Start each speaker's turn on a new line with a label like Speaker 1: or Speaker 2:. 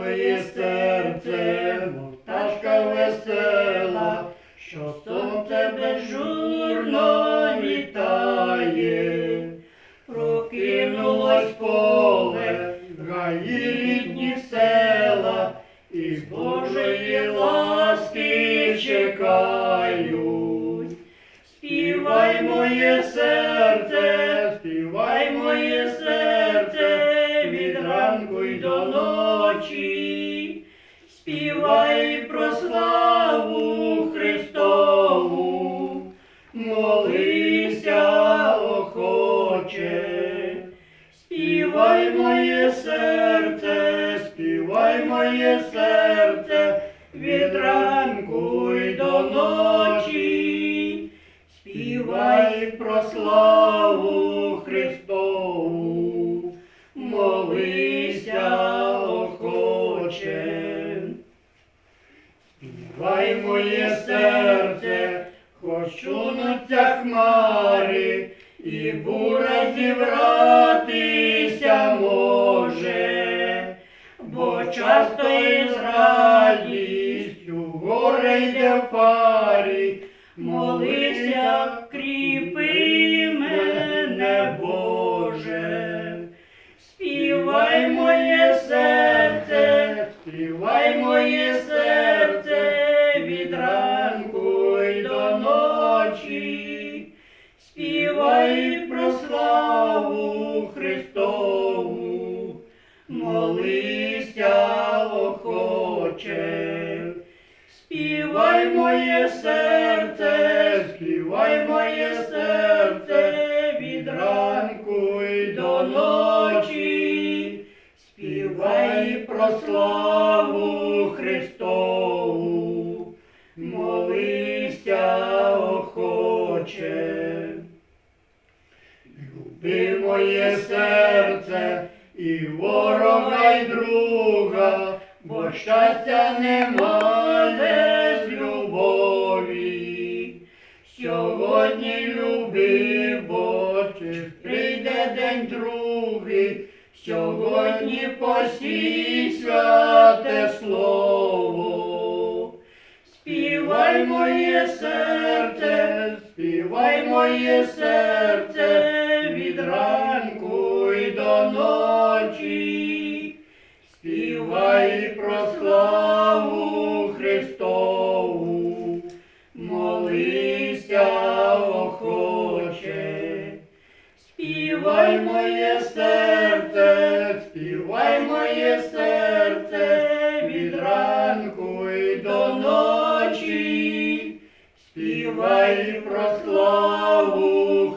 Speaker 1: моє серце, пташка весела, що сонце безжурно вітає, прокинулось поле, гаї рідні села, і з Божої ласки ночі, співай про славу Христову, молися охоче, співай моє серце, співай моє серце, від ранку й до ночі. Співай моє серце, хочу на ця хмари, і буря зібратися може, бо часто із радістю горе йде в парі, молися, кріпи співай про славу Христову, молися охоче. Співай моє серце, співай моє серце, від ранку й до ночі, співай про славу Христову, молися охоче. Люби моє серце і ворога, й друга, бо щастя нема без любові. Сьогодні люби, бо прийде день другий, сьогодні посій святе слово. Співай моє серце, співай моє серце, ранку й до ночі. Співай про славу Христову, молися охоче. Співай моє серце, співай моє серце, від ранку й до ночі. Співай про славу